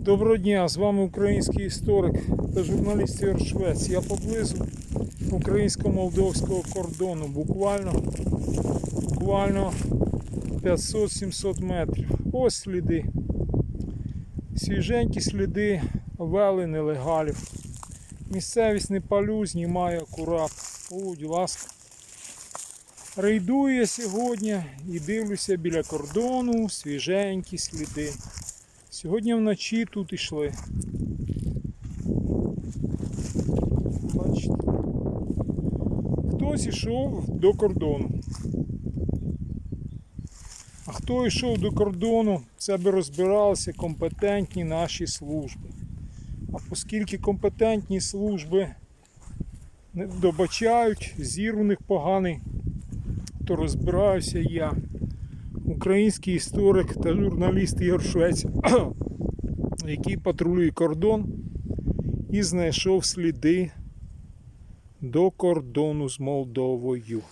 Доброго дня, з вами український історик та журналіст Ігор Швець. Я поблизу українсько-молдовського кордону. Буквально, буквально 500-700 метрів. Ось сліди. Свіженькі сліди вели нелегалів. Місцевість не палю, знімаю акурат. Будь ласка. Рейдую я сьогодні і дивлюся біля кордону свіженькі сліди. Сьогодні вночі тут йшли. Бачите. Хтось йшов до кордону. А хто йшов до кордону, це би розбиралися компетентні наші служби. А оскільки компетентні служби не добачають, зір у них поганий, то розбираюся я, український історик та журналіст Ігор Швець, який патрулює кордон і знайшов сліди до кордону з Молдовою.